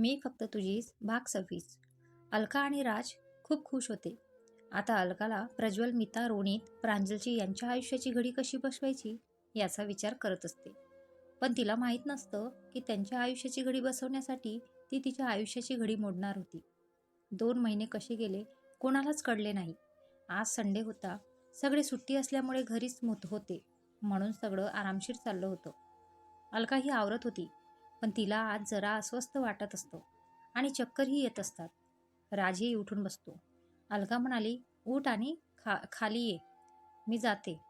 मी फक्त तुझीच भाग सव्वीस अलका आणि राज खूप खुश होते. आता अलकाला प्रज्वल मिता रोनित प्रांजलची यांच्या आयुष्याची घडी कशी बसवायची याचा विचार करत असते. पण तिला माहीत नसतं की त्यांच्या आयुष्याची घडी बसवण्यासाठी ती तिच्या आयुष्याची घडी मोडणार होती. दोन महिने कसे गेले कोणालाच कळले नाही. आज संडे होता. सगळे सुट्टी असल्यामुळे घरीच मुत होते. म्हणून सगळं आरामशीर चाललं होतं. अलका ही आवरत होती. पण तिला आज जरा अस्वस्थ वाटत असतं. आणि चक्करही येत असतात. राजही उठून बसतो. अलका म्हणाली उठ आणि खा खाली ये. मी जाते.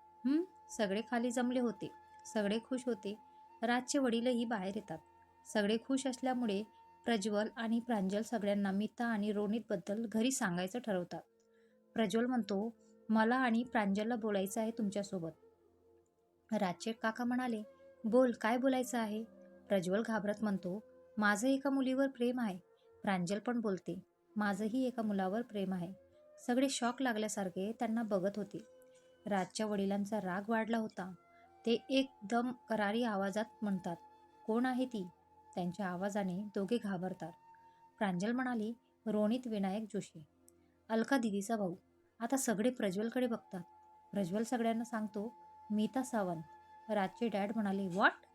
सगळे खाली जमले होते. सगळे खुश होते. राजचे वडीलही बाहेर येतात. सगळे खुश असल्यामुळे प्रज्वल आणि प्रांजल सगळ्यांना मिता आणि रोनितबद्दल घरी सांगायचं ठरवतात. प्रज्वल म्हणतो मला आणि प्रांजलला बोलायचं आहे तुमच्यासोबत. राजचे काका म्हणाले बोल काय बोलायचं आहे? प्रज्वल घाबरत म्हणतो माझं एका मुलीवर प्रेम आहे. प्रांजल पण बोलते माझंही एका मुलावर प्रेम आहे. सगळे शॉक लागल्यासारखे त्यांना बघत होते. राजच्या वडिलांचा राग वाढला होता. ते एकदम करारी आवाजात म्हणतात कोण आहे ती? त्यांच्या आवाजाने दोघे घाबरतात. प्रांजल म्हणाली रोनित विनायक जोशी. अलका दिदीचा भाऊ. आता सगळे प्रज्वलकडे बघतात. प्रज्वल सगळ्यांना सांगतो मीता सावंत. राजचे डॅड म्हणाले व्हॉट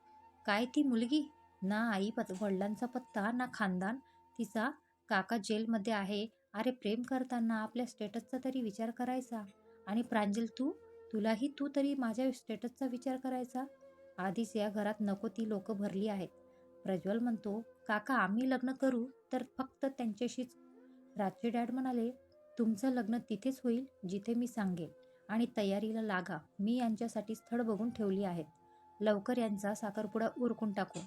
काय ती मुलगी? ना आई पत वडिलांचा पत्ता ना खानदान. तिचा काका जेलमध्ये आहे. अरे प्रेम करताना आपल्या स्टेटसचा तरी विचार करायचा. आणि प्रांजल तू? तुलाही तू तरी माझ्या स्टेटसचा विचार करायचा? आधीच या घरात नको ती लोक भरली आहेत. प्रज्वल म्हणतो काका आम्ही लग्न करू तर फक्त त्यांच्याशीच. राजचे डॅड म्हणाले तुमचं लग्न तिथेच होईल जिथे मी सांगेन. आणि तयारीला लागा. मी यांच्यासाठी स्थळ बघून ठेवली आहेत. लवकर यांचा साखरपुडा उरकून टाकू.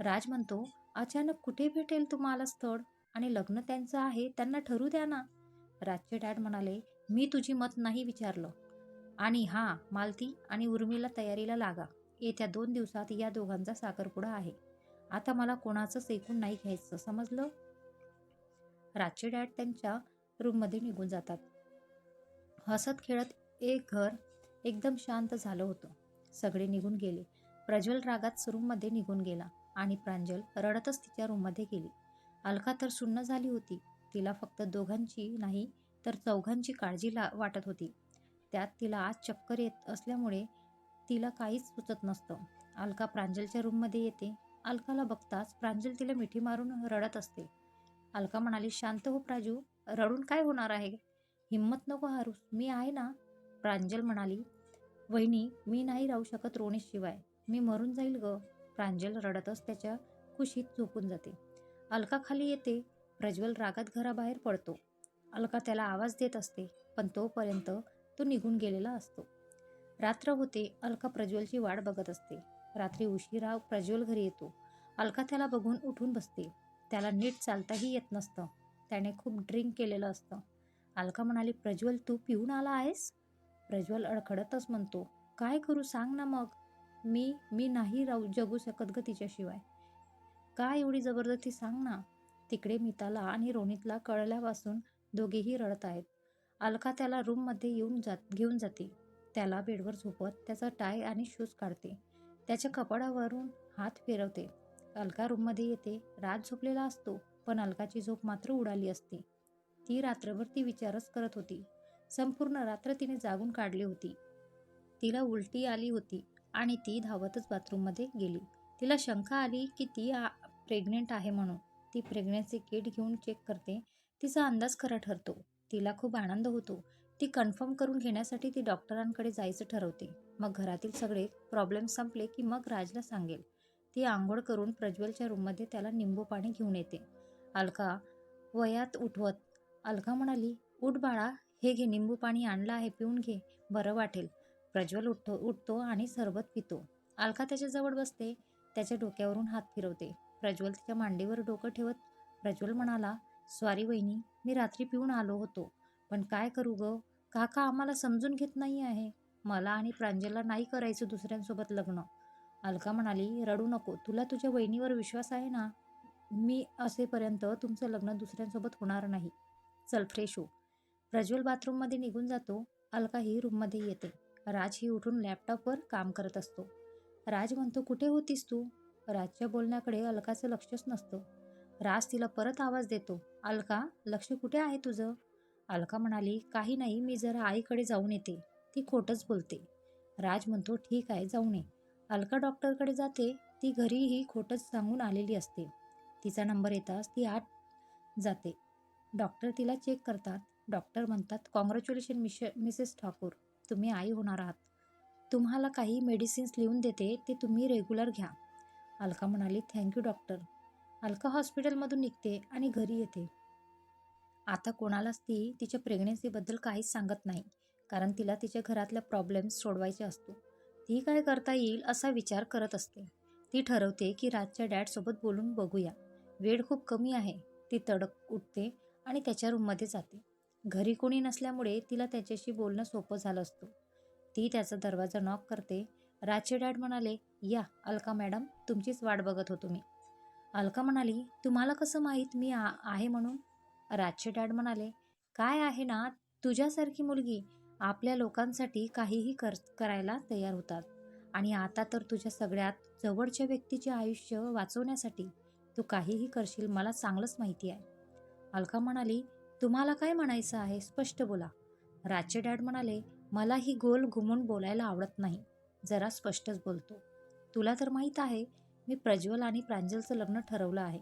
राज म्हणतो अचानक कुठे भेटेल तुम्हाला स्थळ? आणि लग्न त्यांचं आहे त्यांना ठरू द्या ना. राजचे डॅड म्हणाले मी तुझी मत नाही विचारलं. आणि हां मालती आणि उर्मीला तयारीला लागा. येत्या दोन दिवसात या दोघांचा साखरपुडा आहे. आता मला कोणाचंच ऐकून नाही घ्यायचं समजलं? राजचे डॅड त्यांच्या रूममध्ये निघून जातात. हसत खेळत एक घर एकदम शांत झालं होतं. सगळे निघून गेले. प्रज्वल रागात रूममध्ये निघून गेला आणि प्रांजल रडतच तिच्या रूममध्ये गेली. अलका तर सुन्न झाली होती. तिला फक्त दोघांची नाही तर चौघांची काळजी ला वाटत होती. त्यात तिला आज चक्कर येत असल्यामुळे तिला काहीच सुचत नसतं. अलका प्रांजलच्या रूममध्ये येते. अलकाला बघताच प्रांजल तिला मिठी मारून रडत असते. अलका म्हणाली शांत हो प्राजू रडून काय होणार आहे? हिंमत नको हारूस. मी आहे ना. प्रांजल म्हणाली वहिनी मी नाही राहू शकत रोणेशिवाय. मी मरून जाईल ग. प्रांजल रडतच त्याच्या खुशीत झोपून जाते. अलका खाली येते. प्रज्वल रागात घराबाहेर पडतो. अलका त्याला आवाज देत असते पण तोपर्यंत तो निघून गेलेला असतो. रात्र होते. अलका प्रज्वलची वाट बघत असते. रात्री उशिरा प्रज्वल घरी येतो. अलका त्याला बघून उठून बसते. त्याला नीट चालताही येत नसतं. त्याने खूप ड्रिंक केलेलं असतं. अलका म्हणाली प्रज्वल तू पिऊन आला आहेस? प्रज्वल अडखडतच म्हणतो काय करू सांग ना मग. मी मी नाही राहू जगू शकत ग तिच्याशिवाय. का एवढी जबरदस्ती सांग ना. तिकडे मिताला आणि रोनितला कळल्यापासून दोघेही रडत आहेत. अलका त्याला रूममध्ये येऊन जात घेऊन जाते. त्याला बेडवर झोपत त्याचा टाय आणि शूज काढते. त्याच्या कपाडावरून हात फिरवते. अलका रूममध्ये येते. रात झोपलेला असतो पण अलकाची झोप मात्र उडाली असते. ती रात्रभर ती विचारच करत होती. संपूर्ण रात्र तिने जागून काढली होती. तिला उलटी आली होती आणि ती धावतच बाथरूममध्ये गेली. तिला शंका आली की ती प्रेग्नेंट आहे म्हणून. ती प्रेग्नन्सी किट घेऊन चेक करते. तिचा अंदाज खरा ठरतो. तिला खूप आनंद होतो. ती कन्फर्म करून घेण्यासाठी ती डॉक्टरांकडे जायचं ठरवते. मग घरातील सगळे प्रॉब्लेम संपले की मग राजला सांगेल. ती आंघोळ करून प्रज्वलच्या रूममध्ये त्याला निंबू पाणी घेऊन येते. अलका वयात उठवत. अलका म्हणाली उठ बाळा हे घे निंबू पाणी आणलं आहे पिऊन घे बरं वाटेल. प्रज्वल उठतो उठतो आणि सरबत पितो. अलका त्याच्याजवळ बसते त्याच्या डोक्यावरून हात फिरवते. प्रज्वल तिच्या मांडीवर डोकं ठेवत प्रज्वल म्हणाला स्वारी वहिनी मी रात्री पिऊन आलो होतो. पण काय करू ग? काका आम्हाला समजून घेत नाही आहे. मला आणि प्रांजलला नाही करायचं दुसऱ्यांसोबत लग्न. अलका म्हणाली रडू नको. तुला तुझ्या वहिनीवर विश्वास आहे ना? मी असेपर्यंत तुमचं लग्न दुसऱ्यांसोबत होणार नाही. चल फ्रेश हो. प्रज्वल बाथरूममध्ये निघून जातो. अलका ही रूममध्ये येते. राज ही उठून लॅपटॉपवर काम करत असतो. राज म्हणतो कुठे होतीस तू? राजच्या बोलण्याकडे अलकाचं लक्षच नसतं. राज तिला परत आवाज देतो अलका लक्ष कुठे आहे तुझं? अलका म्हणाली काही नाही मी जरा आईकडे जाऊन येते. ती खोटंच बोलते. राज म्हणतो ठीक आहे जाऊन ये. अलका डॉक्टरकडे जाते. ती घरीही खोटंच सांगून आलेली असते. तिचा नंबर येताच ती आत जाते. डॉक्टर तिला चेक करतात. डॉक्टर म्हणतात कॉंग्रॅच्युलेशन मिश मिसेस ठाकूर. तुम्ही आई होणार आहात. तुम्हाला काही मेडिसिन्स लिहून देते ते तुम्ही रेग्युलर घ्या. अलका म्हणाली थँक्यू डॉक्टर अलका हॉस्पिटलमधून निघते आणि घरी येते. आता कोणालाच ती तिच्या प्रेग्नन्सीबद्दल काहीच सांगत नाही कारण तिला तिच्या घरातल्या प्रॉब्लेम्स सोडवायचे असतो. ती काय करता येईल असा विचार करत असते. ती ठरवते की राजच्या डॅडसोबत बोलून बघूया. वेळ खूप कमी आहे. ती तडक उठते आणि त्याच्या रूममध्ये जाते. घरी कोणी नसल्यामुळे तिला त्याच्याशी बोलणं सोपं झालं असतं. ती त्याचा दरवाजा नॉक करते. राजचे डॅड म्हणाले या अलका मॅडम तुमचीच वाट बघत होतो मी. अलका म्हणाली तुम्हाला कसं माहीत मी आ आहे म्हणून? राजचे डॅड म्हणाले काय आहे ना तुझ्यासारखी मुलगी आपल्या लोकांसाठी काहीही कर करायला तयार होतात. आणि आता तर तुझ्या सगळ्यात जवळच्या व्यक्तीचे आयुष्य वाचवण्यासाठी तू काहीही करशील मला चांगलंच माहिती आहे. अलका म्हणाली तुम्हाला काय म्हणायचं आहे? स्पष्ट बोला. राजचे डॅड म्हणाले मला ही गोल घुमून बोलायला आवडत नाही. जरा स्पष्टच बोलतो. तुला तर माहीत आहे मी प्रज्वल आणि प्रांजलचं लग्न ठरवलं आहे.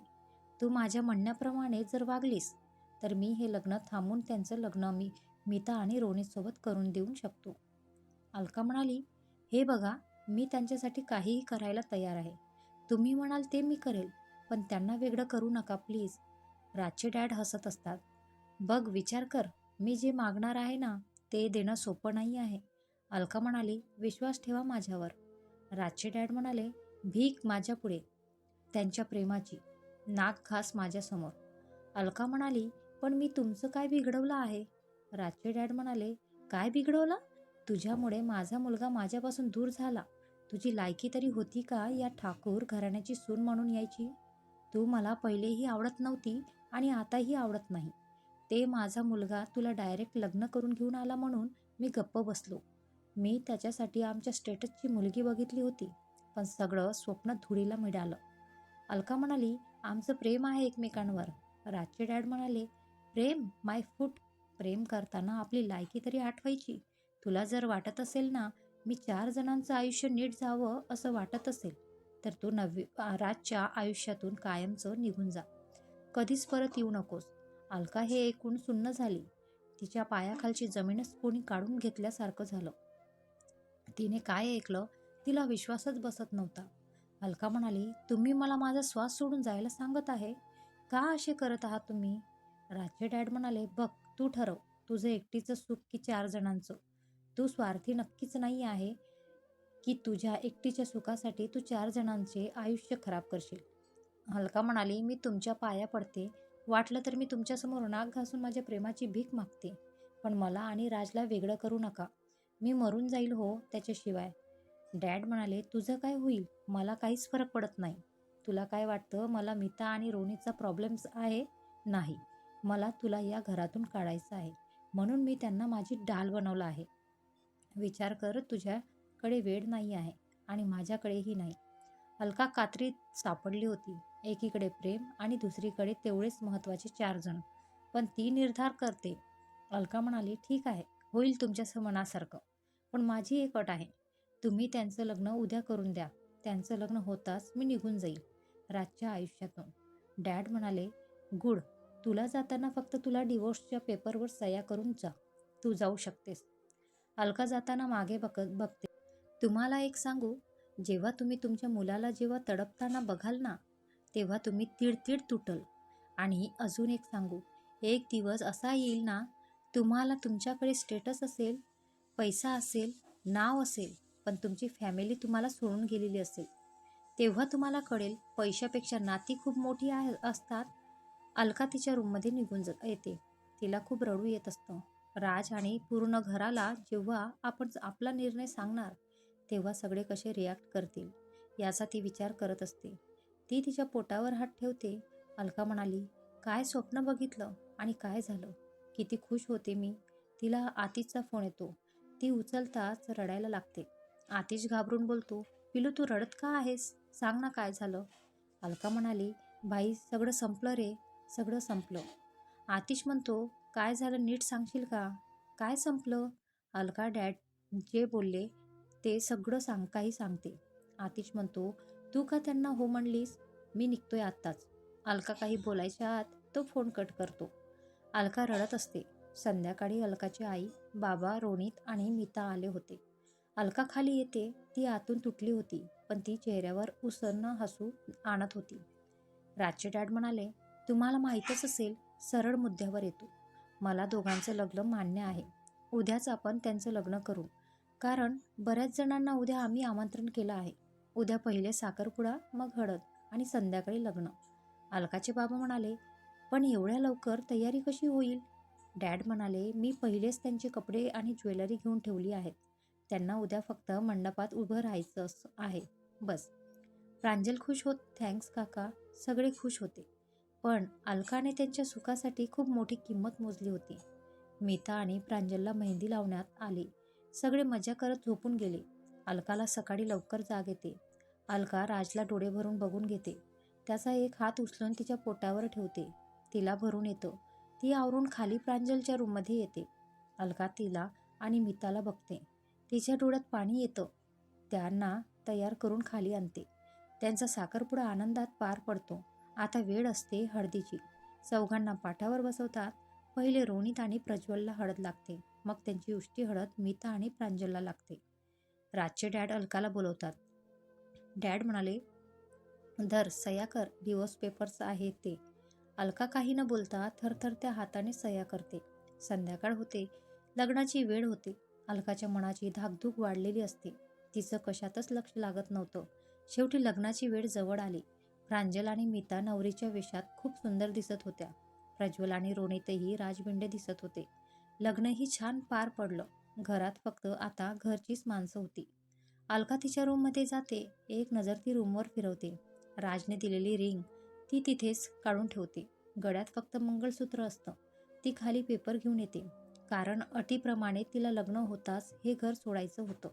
तू माझ्या म्हणण्याप्रमाणे जर वागलीस तर मी हे लग्न थांबून त्यांचं लग्न मी मिता आणि रोनीसोबत करून देऊ शकतो. अलका म्हणाली हे बघा मी त्यांच्यासाठी काहीही करायला तयार आहे. तुम्ही म्हणाल ते मी करेल पण त्यांना वेगळं करू नका प्लीज. राजचे डॅड हसत असतात. बघ विचार कर. मी जे मागणार आहे ना ते देणं सोपं नाही आहे. अलका म्हणाली विश्वास ठेवा माझ्यावर. राजचे डॅड म्हणाले भीक माझ्यापुढे त्यांच्या प्रेमाची. नाक खास माझ्यासमोर अलका म्हणाली पण मी तुमचं काय बिघडवलं आहे? राजचे डॅड म्हणाले काय बिघडवलं? तुझ्यामुळे माझा मुलगा माझ्यापासून दूर झाला. तुझी लायकी तरी होती का या ठाकूर घराण्याची सून म्हणून यायची? तू मला पहिलेही आवडत नव्हती आणि आताही आवडत नाही. ते माझा मुलगा तुला डायरेक्ट लग्न करून घेऊन आला म्हणून मी गप्प बसलो. मी त्याच्यासाठी आमच्या स्टेटसची मुलगी बघितली होती पण सगळं स्वप्न धुळीला मिळालं. अलका म्हणाली आमचं प्रेम आहे एकमेकांवर. राजचे डॅड म्हणाले प्रेम? माय फूट. प्रेम करताना आपली लायकी तरी आठवायची. तुला जर वाटत असेल ना मी चार जणांचं आयुष्य नीट जावं असं वाटत असेल तर तू नवी राजच्या आयुष्यातून कायमचं निघून जा. कधीच परत येऊ नकोस. अलका हे ऐकून सुन्न झाली. तिच्या पायाखालची जमीनच कोणी काढून घेतल्यासारखं झालं. तिने काय ऐकलं तिला विश्वासच बसत नव्हता. अलका म्हणाली तुम्ही मला माझा श्वास सोडून जायला सांगत आहे? का असे करत आहात तुम्ही? राजे डॅड म्हणाले बघ तू ठरव. तुझं एकटीचं सुख की चार जणांचं? तू स्वार्थी नक्कीच नाही आहे की तुझ्या एकटीच्या सुखासाठी तू चार जणांचे आयुष्य खराब करशील. हलका म्हणाली मी तुमच्या पाया पडते. वाटलं तर मी तुमच्यासमोर नाक घासून माझ्या प्रेमाची भीक मागते पण मला आणि राजला वेगळं करू नका. मी मरून जाईल हो त्याच्याशिवाय. डॅड म्हणाले तुझं काय होईल? मला काहीच फरक पडत नाही. तुला काय वाटतं? मला मिता आणि रोनीचा प्रॉब्लेम्स आहे? नाही. मला तुला या घरातून काढायचं आहे. म्हणून मी त्यांना माझी डाल बनवलं आहे. विचार कर तुझ्याकडे वेळ नाही आहे आणि माझ्याकडेही नाही. अलका कात्रीत सापडली होती. एकीकडे प्रेम आणि दुसरीकडे तेवढेच महत्त्वाचे चार जण. पण ती निर्धार करते. अलका म्हणाली ठीक आहे होईल तुमच्या मनासारखं. पण माझी एक अट आहे. तुम्ही त्यांचं लग्न उद्या करून द्या. त्यांचं लग्न होताच मी निघून जाईल. रातच्या आयुष्यातून. डॅड म्हणाले गुड. तुला जाताना फक्त तुला डिवोर्सच्या पेपरवर सह्या करून जा. तू जाऊ शकतेस. अलका जाताना मागे बघत बघते. तुम्हाला एक सांगू जेव्हा तुम्ही तुमच्या मुलाला जेव्हा तडपताना बघाल ना तेव्हा तुम्ही तिडतीड तुटल. आणि अजून एक सांगू एक दिवस असा येईल ना तुम्हाला तुमच्याकडे स्टेटस असेल पैसा असेल नाव असेल पण तुमची फॅमिली तुम्हाला सोडून गेलेली असेल. तेव्हा तुम्हाला कळेल पैशापेक्षा नाती खूप मोठी आहे असतात. अलका तिच्या रूममध्ये निघून ज येते. तिला खूप रडू येत असतं. राज आणि पूर्ण घराला जेव्हा आपण आपला निर्णय सांगणार तेव्हा सगळे कसे रिॲक्ट करतील याचा ती विचार करत असते. ती तिच्या पोटावर हात ठेवते. अलका म्हणाली काय स्वप्न बघितलं आणि काय झालं? किती खुश होते मी. तिला आतिशचा फोन येतो. ती उचलताच रडायला लागते. आतिश घाबरून बोलतो पिलू तू रडत का आहेस? सांग ना काय झालं. अलका म्हणाली बाई सगळं संपलं रे. सगळं संपलं. आतिश म्हणतो काय झालं नीट सांगशील का? काय संपलं? अलका डॅड जे बोलले ते सगळं सांग काही सांगते. आतिश म्हणतो तू का त्यांना हो म्हणलीस? मी निघतोय आत्ताच. अलका काही बोलायच्या आत तो फोन कट करतो. अलका रडत असते. संध्याकाळी अलकाची आई बाबा रोणित आणि मीता आले होते. अलका खाली येते. ती आतून तुटली होती पण ती चेहऱ्यावर उसरणं हसू आणत होती. राजचे डॅड म्हणाले तुम्हाला माहीतच असेल सरळ मुद्द्यावर येतो. मला दोघांचं लग्न मान्य आहे. उद्याच आपण त्यांचं लग्न करू. कारण बऱ्याच जणांना उद्या आम्ही आमंत्रण केलं आहे. उद्या पहिले साखरपुडा मग हळद आणि संध्याकाळी लग्न. अलकाचे बाबा म्हणाले पण एवढ्या लवकर तयारी कशी होईल? डॅड म्हणाले मी पहिलेच त्यांचे कपडे आणि ज्वेलरी घेऊन ठेवली आहेत. त्यांना उद्या फक्त मंडपात उभं राहायचं असं आहे. बस. प्रांजल खुश होत थँक्स काका सगळे खुश होते. पण अलकाने त्यांच्या सुखासाठी खूप मोठी किंमत मोजली होती. मीता आणि प्रांजलला मेहंदी लावण्यात आली. सगळे मजा करत झोपून गेले. अलकाला सकाळी लवकर जाग येते. अलका राजला डोळे भरून बघून घेते. त्याचा एक हात उचलून तिच्या पोटावर ठेवते. तिला भरून येतं. ती आवरून खाली प्रांजलच्या रूममध्ये येते. अलका तिला आणि मिताला बघते. तिच्या डोळ्यात पाणी येतं. त्यांना तयार करून खाली आणते. त्यांचा साखरपुडा आनंदात पार पडतो. आता वेळ असते हळदीची. चौघांना पाठावर बसवतात. पहिले रोनित आणि प्रज्वलला हळद लागते. मग त्यांची उष्टी हळद मीता आणि प्रांजलला लागते. राजचे डॅड अलकाला बोलवतात. डॅड म्हणाले धर सया कर डिवोर्स पेपर्स आहे ते. अलका काही न बोलता थरथर त्या हाताने सया करते. संध्याकाळ होते लग्नाची वेळ होते. अलकाच्या मनाची धाकधूक वाढलेली असते. तिचं कशातच लक्ष लागत नव्हतं. शेवटी लग्नाची वेळ जवळ आली. प्रांजल आणि मीता नवरीच्या वेशात खूप सुंदर दिसत होत्या. प्रज्वल आणि रोणीतही राजबिंडे दिसत होते. लग्नही छान पार पडलं. घरात फक्त आता घरचीच माणसं होती. अलका तिच्या रूममध्ये जाते. एक नजर ती रूमवर फिरवते. राजने दिलेली रिंग ती तिथेच काढून ठेवते. गळ्यात फक्त मंगळसूत्र असतं. ती खाली पेपर घेऊन येते. कारण अटीप्रमाणे तिला लग्न होताच हे घर सोडायचं होतं.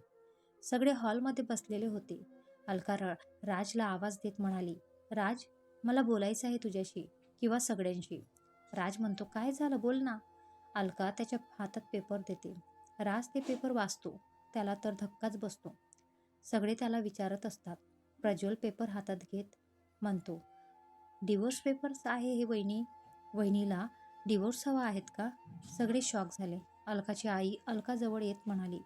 सगळे हॉलमध्ये बसलेले होते. अलका र राजला आवाज देत म्हणाली राज मला बोलायचं आहे तुझ्याशी किंवा सगळ्यांशी. राज म्हणतो काय झालं? बोल ना. अलका त्याच्या हातात पेपर देते. राज ते पेपर वाचतो. त्याला तर धक्काच बसतो. सगळे त्याला विचारत असतात. प्रज्वल पेपर हातात घेत म्हणतो डिवोर्स पेपर्स आहे हे वहिनी? वहिनीला डिवोर्स हवा आहेत का? सगळे शॉक झाले. अलकाची आई अलकाजवळ येत म्हणाली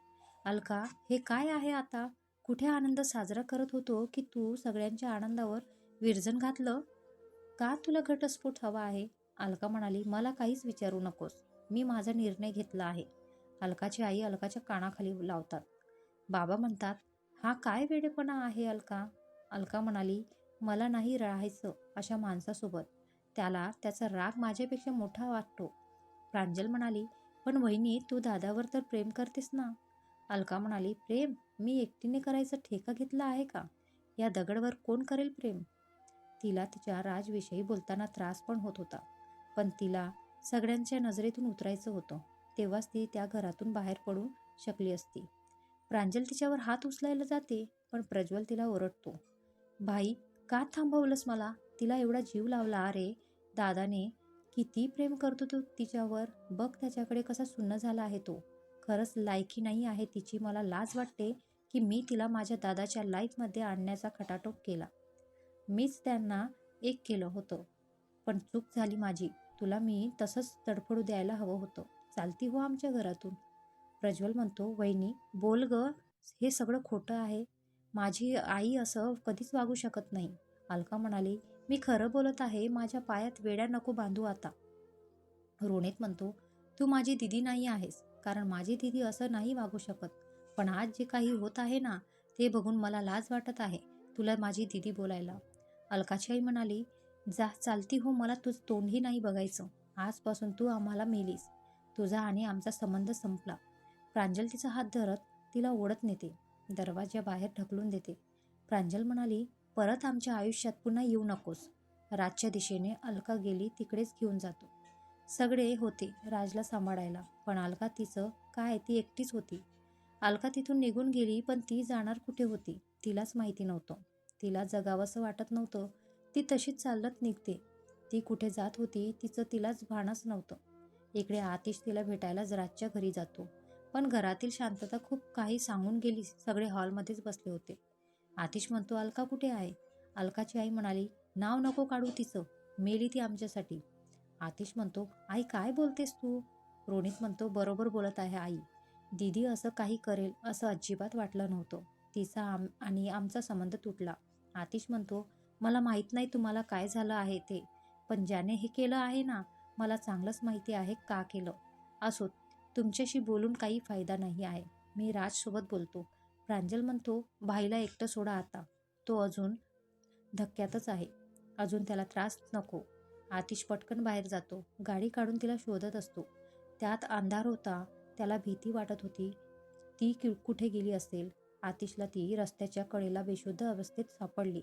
अलका हे काय आहे आता? कुठे आनंद साजरा करत होतो की तू सगळ्यांच्या आनंदावर विरजन घातलं? का तुला घटस्फोट हवा आहे? अलका म्हणाली मला काहीच विचारू नकोस. मी माझा निर्णय घेतला आहे. अलकाची आई अलकाच्या कानाखाली लावतात. बाबा म्हणतात हा काय वेडेपणा आहे अलका? अलका म्हणाली मला नाही राहायचं अशा माणसासोबत. त्याला त्याचा राग माझ्यापेक्षा मोठा वाटतो. प्रांजल म्हणाली पण वहिनी तू दादावर तर प्रेम करतेस ना? अलका म्हणाली प्रेम? मी एकटीने करायचा ठेका घेतला आहे का? या दगडवर कोण करेल प्रेम? तिला तिच्या राजविषयी बोलताना त्रास पण होत होता पण तिला सगळ्यांच्या नजरेतून उतरायचं होतं. तेव्हाच ती त्या घरातून बाहेर पडू शकली असती. प्रांजल तिच्यावर हात उचलायला जाते पण प्रज्वल तिला ओरडतो. भाई का थांबवलंस मला? तिला एवढा जीव लावला अरे. दादाने किती प्रेम करतो तो तिच्यावर. बघ त्याच्याकडे कसा सुन्न झाला आहे तो. खरंच लायकी नाही आहे तिची. मला लाज वाटते की मी तिला माझ्या दादाच्या लाईफमध्ये आणण्याचा खटाटोप केला. मीच त्यांना एक केलं होतं. पण चूक झाली माझी. तुला मी तसंच तडफडू द्यायला हवं होतं. चालती हो आमच्या घरातून. प्रज्वल म्हणतो वहिनी बोल ग हे सगळं खोटं आहे. माझी आई असं कधीच वागू शकत नाही. अलका म्हणाली मी खरं बोलत आहे माझ्या पायात वेड्या नको बांधू आता. रोनित म्हणतो तू माझी दिदी नाही आहेस कारण माझी दिदी असं नाही वागू शकत. पण आज जे काही होत आहे ना ते बघून मला लाज वाटत आहे तुला माझी दिदी बोलायला. अलकाची आई म्हणाली जा चालती हो मला तुझं तोंडही नाही बघायचं. आजपासून तू आम्हाला मेलीस. तुझा आणि आमचा संबंध संपला. प्रांजल तिचा हात धरत तिला ओढत नेते. दरवाजा बाहेर ढकलून देते. प्रांजल म्हणाली परत आमच्या आयुष्यात पुन्हा येऊ नकोस. राजच्या दिशेने अलका गेली तिकडेच घेऊन जातो. सगळे होते राजला सांभाळायला पण अलका तिचं काय ती एकटीच होती. अलका तिथून निघून गेली पण ती जाणार कुठे होती तिलाच माहिती नव्हतं. तिला जगावंसं वाटत नव्हतं. ती तशीच चालत निघते. ती कुठे जात होती तिचं तिलाच भानच नव्हतं. इकडे आतिश तिला भेटायलाच राजच्या घरी जातो. पण घरातील शांतता खूप काही सांगून गेली. सगळे हॉलमध्येच बसले होते. आतिश म्हणतो अलका कुठे आहे? अलकाची आई म्हणाली नाव नको काढू तिचं. मेली ती आमच्यासाठी. आतिश म्हणतो आई काय बोलतेस तू? रोनित म्हणतो बरोबर बोलत आहे आई. दीदी असं काही करेल असं अजिबात वाटलं नव्हतं. तिचा आम आणि आमचा संबंध तुटला. आतिश म्हणतो मला माहीत नाही तुम्हाला काय झालं आहे ते पण ज्याने हे केलं आहे ना मला चांगलंच माहिती आहे का केलं. असो तुमच्याशी बोलून काही फायदा नाही आहे. मी राजसोबत बोलतो. प्रांजल म्हणतो भाईला एकटं सोडा आता. तो अजून धक्क्यातच आहे. अजून त्याला त्रास नको. आतिश पटकन बाहेर जातो. गाडी काढून तिला शोधत असतो. त्यात अंधार होता. त्याला भीती वाटत होती. ती कि कुठे गेली असेल? आतिशला ती रस्त्याच्या कडेला बेशुद्ध अवस्थेत सापडली.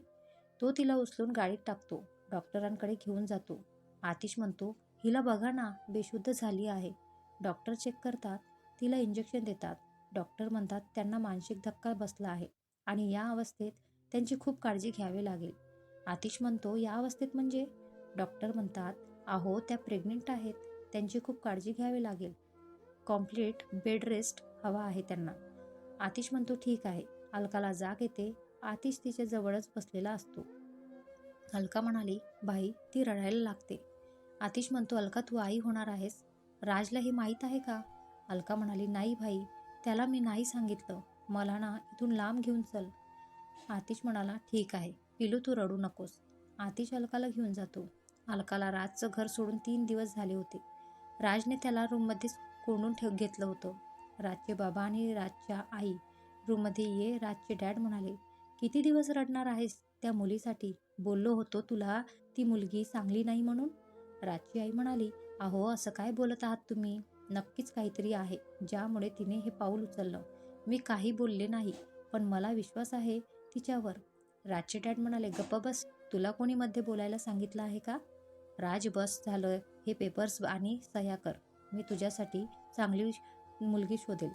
तो तिला उचलून गाडीत टाकतो. डॉक्टरांकडे घेऊन जातो. आतिश म्हणतो हिला बघा ना बेशुद्ध झाली आहे. डॉक्टर चेक करतात तिला इंजेक्शन देतात. डॉक्टर म्हणतात त्यांना मानसिक धक्का बसला आहे आणि या अवस्थेत त्यांची खूप काळजी घ्यावी लागेल. आतिश म्हणतो या अवस्थेत म्हणजे? डॉक्टर म्हणतात अहो त्या प्रेग्नेंट आहेत. त्यांची खूप काळजी घ्यावी लागेल. कॉम्प्लीट बेड रेस्ट हवा आहे त्यांना. आतिश म्हणतो ठीक आहे. अलकाला जाग येते. आतिश तिच्या जवळच बसलेला असतो. अलका म्हणाली बाई ती रडायला लागते. आतिश म्हणतो अलका तू आई होणार आहेस. राजला हे माहीत आहे का? अलका म्हणाली नाही भाई त्याला मी नाही सांगितलं. मला ना इथून लांब घेऊन चल. आतिश म्हणाला ठीक आहे पिलू तू रडू नकोस. आतिश अलकाला घेऊन जातो. अलकाला राजचं घर सोडून तीन दिवस झाले होते. राजने त्याला रूममध्येच कोंडून ठेव घेतलं होतं. राजचे बाबा आणि राजच्या आई रूममध्ये ये राजचे डॅड म्हणाले किती दिवस रडणार आहेस त्या मुलीसाठी? बोललो होतो तुला ती मुलगी चांगली नाही म्हणून? राजची आई म्हणाली अहो असं काय बोलत आहात तुम्ही? नक्कीच काहीतरी आहे ज्यामुळे तिने हे पाऊल उचललं. मी काही बोलले नाही पण मला विश्वास आहे तिच्यावर. राजचे डॅड म्हणाले गप्प बस तुला कोणी मध्ये बोलायला सांगितलं आहे का? राज बस झालं हे पेपर्स आणि सह्या कर. मी तुझ्यासाठी चांगली मुलगी शोधेल.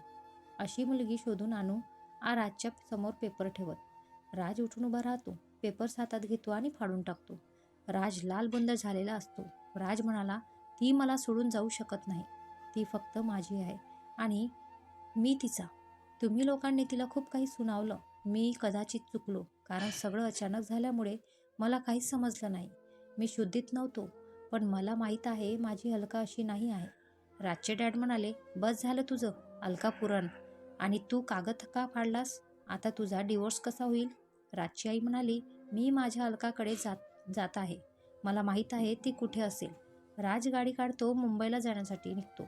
अशी मुलगी शोधून आणू आ राजच्या समोर पेपर ठेवत. राज उठून उभा राहतो पेपर्स हातात घेतो आणि फाडून टाकतो. राज लालबुंद झालेला असतो. राज म्हणाला ती मला सोडून जाऊ शकत नाही. ती फक्त माझी आहे. आणि मी तिचा. तुम्ही लोकांनी तिला खूप काही सुनावलं. मी कदाचित चुकलो. कारण सगळं अचानक झाल्यामुळे मला काहीच समजलं नाही. मी शुद्धीत नव्हतो. पण मला माहीत आहे माझी हलका अशी नाही आहे. राजचे डॅड म्हणाले बस झालं तुझं. अलका पुरण. आणि तू कागद का फाडलास? आता तुझा डिवोर्स कसा होईल? राजची आई म्हणाली मी माझ्या अलकाकडे जात जात आहे. मला माहीत आहे ती कुठे असेल. राज गाडी काढतो मुंबईला जाण्यासाठी निघतो.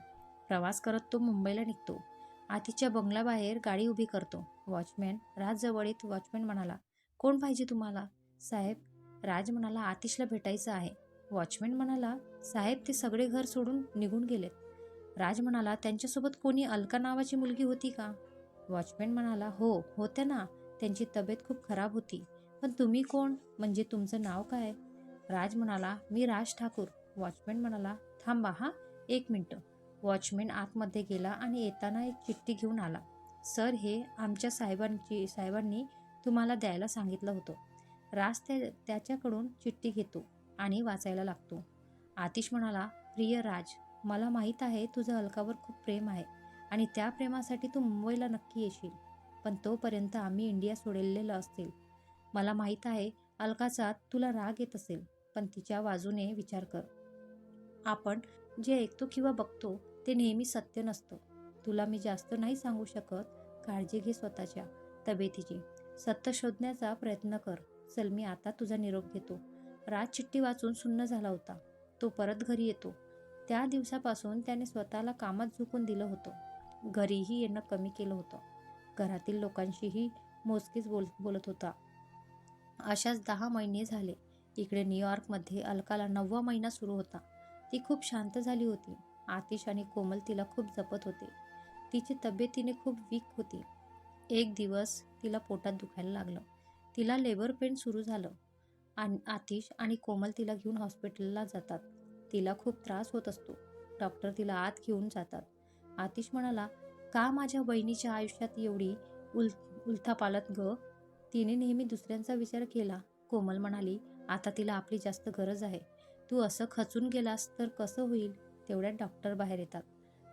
प्रवास करत तो मुंबईला निघतो. आतीच्या बंगल्याबाहेर गाडी उभी करतो. वॉचमॅन राज जवळ येत वॉचमॅन म्हणाला कोण पाहिजे तुम्हाला? साहेब राज म्हणाला आतिशला भेटायचं आहे. वॉचमॅन म्हणाला साहेब ते सगळे घर सोडून निघून गेलेत. राज म्हणाला त्यांच्यासोबत कोणी अलका नावाची मुलगी होती का? वॉचमॅन म्हणाला हो होत्या ना. त्यांची तब्येत खूप खराब होती. पण तुम्ही कोण? म्हणजे तुमचं नाव काय? राज म्हणाला मी राज ठाकूर. वॉचमॅन म्हणाला थांबा हा एक मिनटं. वॉचमॅन आतमध्ये गेला आणि येताना एक चिठ्ठी घेऊन आला. सर हे आमच्या साहेबांची साहेबांनी तुम्हाला द्यायला सांगितलं होतं. राज त्या त्याच्याकडून चिठ्ठी घेतो आणि वाचायला लागतो. आतिश म्हणाला प्रिय राज मला माहीत आहे तुझं अलकावर खूप प्रेम आहे आणि त्या प्रेमासाठी तू मुंबईला नक्की येशील पण तोपर्यंत आम्ही इंडिया सोडलेलं असेल मला माहीत आहे अलकाचा तुला राग येत असेल पण तिच्या बाजूने विचार कर. आपण जे ऐकतो किंवा बघतो ते नेहमी सत्य नसतं. तुला मी जास्त नाही सांगू शकत. काळजी घे स्वतःच्या तब्येतीची. सत्य शोधण्याचा प्रयत्न कर. चल मी आता तुझा निरोप घेतो. राज चिठ्ठी वाचून सुन्न झाला होता. तो परत घरी येतो. त्या दिवसापासून त्याने स्वतःला कामात झुकून दिलं होतं. घरीही येणं कमी केलं होतं. घरातील लोकांशीही मोजकीच बोल बोलत होता. अशाच दहा महिने झाले. इकडे न्यूयॉर्कमध्ये अलकाला नववा महिना सुरू होता. ती खूप शांत झाली होती. आतिश आणि कोमल तिला खूप जपत होते. तिची तब्येतीने खूप वीक होती. एक दिवस तिला पोटात दुखायला लागलं. तिला लेबर पेन सुरू झालं. आणि आतिश आणि कोमल तिला घेऊन हॉस्पिटलला जातात. तिला खूप त्रास होत असतो. डॉक्टर तिला आत घेऊन जातात. आतिश म्हणाला का माझ्या बहिणीच्या आयुष्यात एवढी उल उलथापालत ग? तिने नेहमी दुसऱ्यांचा विचार केला. कोमल म्हणाली आता तिला आपली जास्त गरज आहे. तू असं खचून गेलास तर कसं होईल? तेवढ्यात डॉक्टर बाहेर येतात.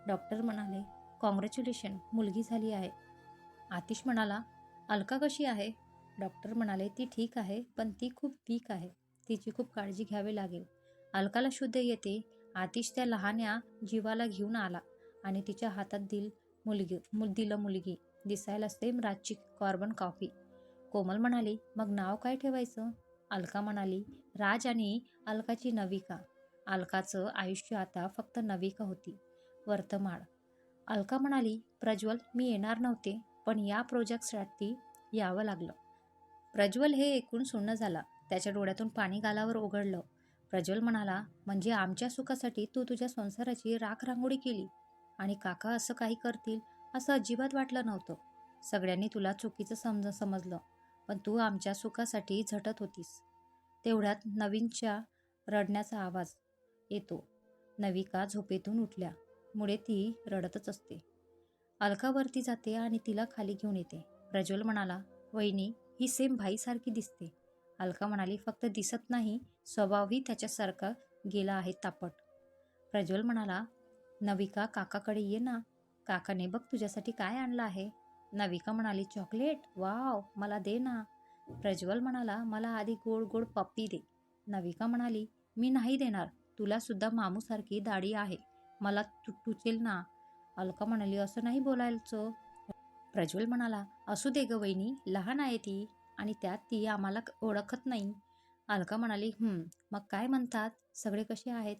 डॉक्टर म्हणाले कॉंग्रॅच्युलेशन मुलगी झाली आहे. आतिश म्हणाला अलका कशी आहे? डॉक्टर म्हणाले ती ठीक आहे पण ती खूप वीक आहे. तिची खूप काळजी घ्यावी लागेल. अलकाला शुद्ध येते. आतिश त्या लहान्या जीवाला घेऊन आला आणि तिच्या हातात दिल मुलगी मुल दिलं मुलगी. दिसायला सेम राजची कॉर्बन कॉफी. कोमल म्हणाली मग नाव काय ठेवायचं? अलका म्हणाली राज आणि अलकाची नविका. अलकाचं आयुष्य आता फक्त नविका होती. वर्तमाळ. अलका म्हणाली प्रज्वल मी येणार नव्हते पण या प्रोजेक्टसाठी यावं लागलं. प्रज्वल हे एकूण सुन्न झाला. त्याच्या डोळ्यातून पाणी गालावर ओघडलं प्रज्वल म्हणाला म्हणजे आमच्या सुखासाठी तू तुझ्या संसाराची राख रांगोळी केली? आणि काका असं काही करतील असं अजिबात वाटलं नव्हतं. सगळ्यांनी तुला चुकीचं समज समजलं. पण तू आमच्या सुखासाठी झटत होतीस. तेवढ्यात नवीनच्या रडण्याचा आवाज येतो. नविका झोपेतून उठल्या. मुळे ती रडतच असते. अलकावरती जाते आणि तिला खाली घेऊन येते. प्रज्वल म्हणाला वहिनी ही सेम भाईसारखी दिसते. अलका म्हणाली फक्त दिसत नाही स्वभावही त्याच्यासारखा गेला आहे तापट. प्रज्वल म्हणाला नविका काकाकडे ये ना. काकाने बघ तुझ्यासाठी काय आणलं आहे. नविका म्हणाली चॉकलेट? वाव मला दे ना. प्रज्वल म्हणाला मला आधी गोड गोड पप्पी दे. नविका म्हणाली मी नाही देणार. तुला सुद्धा मामूसारखी दाढी आहे. मला तु टुचेल ना. अलका म्हणाली असं नाही बोलायचं. प्रज्वल म्हणाला असू दे ग वहिनी लहान आहे ती आणि त्यात ती आम्हाला ओळखत नाही. अलका म्हणाली मग काय म्हणतात? सगळे कसे आहेत?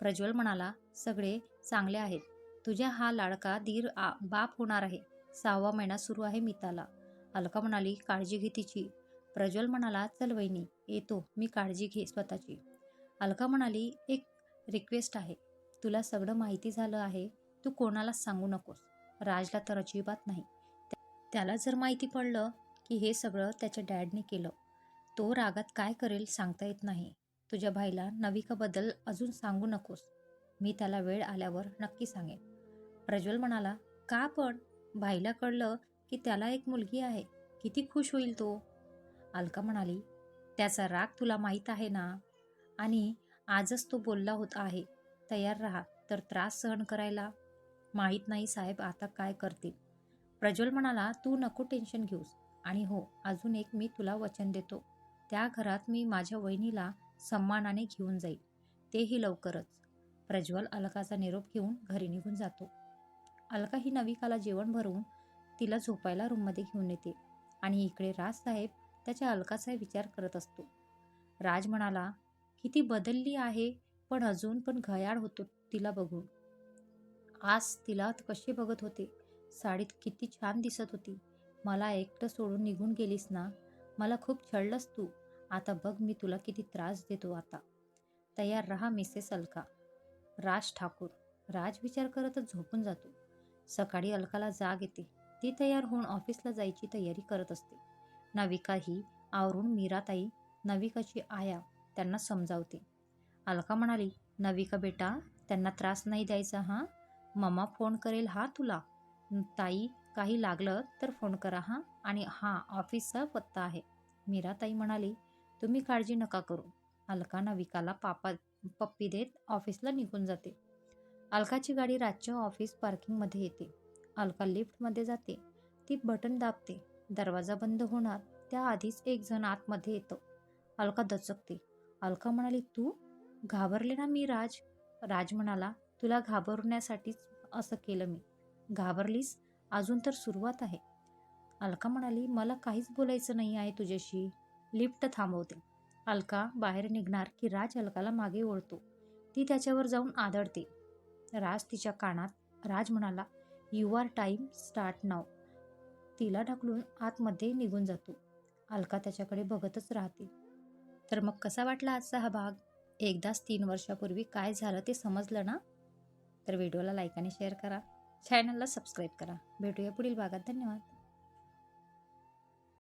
प्रज्वल म्हणाला सगळे चांगले आहेत. तुझ्या हा लाडका धीर आ बाप होणार आहे. सहावा महिना सुरू आहे मिताला. अलका म्हणाली काळजी घे तिची. प्रज्वल म्हणाला चल वहिनी येतो. मी काळजी घे स्वतःची. अलका म्हणाली एक रिक्वेस्ट आहे. तुला सगळं माहिती झालं आहे. तू कोणाला सांगू नकोस. राजला तर अजिबात नाही. त्याला जर माहिती पडलं की हे सगळं त्याच्या डॅडने केलं तो रागात काय करेल सांगता येत नाही. तुझ्या भाईला नविकाबद्दल अजून सांगू नकोस. मी त्याला वेळ आल्यावर नक्की सांगेन. प्रज्वल म्हणाला का पण? भाईला कळलं की त्याला एक मुलगी आहे. किती खुश होईल तो. अलका म्हणाली त्याचा राग तुला माहीत आहे ना? आणि आजच तो बोलला होत आहे तयार राहा तर त्रास सहन करायला? माहीत नाही साहेब आता काय करतील. प्रज्वल म्हणाला तू नको टेन्शन घेऊस. आणि हो अजून एक मी तुला वचन देतो. त्या घरात मी माझ्या वहिनीला सन्मानाने घेऊन जाईल. तेही लवकरच. प्रज्वल अलकाचा निरोप घेऊन घरी निघून जातो. अलका ही नविकाला जेवण भरवून तिला झोपायला रूममध्ये घेऊन येते आणि इकडे राजसाहेब त्याच्या अलकाचा विचार करत असतो. राज म्हणाला किती बदलली आहे पण अजून पण घयाळ होतो तिला बघून. आज तिला कशी बघत होते? साडीत किती छान दिसत होती. मला एकटं सोडून निघून गेलीस ना? मला खूप छळलंस तू. आता बघ मी तुला किती त्रास देतो आता. तयार रहा मिसेस अलका. राज ठाकूर. राज विचार करतच झोपून जातो. सकाळी अलकाला जाग येते. ती तयार होऊन ऑफिसला जायची तयारी करत असते. नविका ही आवरून मीराताई नाविकाची आया त्यांना समजावते. अलका म्हणाली नविका बेटा? त्यांना त्रास नाही द्यायचा हां? मम्मा फोन करेल हा तुला? ताई काही लागलं तर फोन करा हां? आणि हां ऑफिसचा पत्ता आहे. मीरा ताई म्हणाली तुम्ही काळजी नका करू. अलका नविकाला पापा पप्पी देत ऑफिसला निघून जाते. अलकाची गाडी रातच्या ऑफिस पार्किंगमध्ये येते. अलका लिफ्टमध्ये जाते. ती बटन दाबते. दरवाजा बंद होणार. त्याआधीच एक जण आतमध्ये येतो. अलका दचकते. अलका म्हणाली तू घाबरले ना मी राज? राज म्हणाला तुला घाबरण्यासाठीच असं केलं मी. घाबरलीस? अजून तर सुरुवात आहे. अलका म्हणाली मला काहीच बोलायचं नाही आहे तुझ्याशी. लिफ्ट थांबवते. अलका बाहेर निघणार की राज अलकाला मागे ओढतो. ती त्याच्यावर जाऊन आदळते. राज तिच्या कानात राज म्हणाला you are time start now तिला ढकलून आतमध्ये निघून जातो. अलका त्याच्याकडे बघतच राहते. तर मग कसा वाटला आजचा हा भाग? एकदाच तीन वर्षापूर्वी काय झालं ते समजलं ना? तर व्हिडिओला लाईक आणि शेअर करा. चॅनलला सबस्क्राईब करा. भेटूया पुढील भागात. धन्यवाद.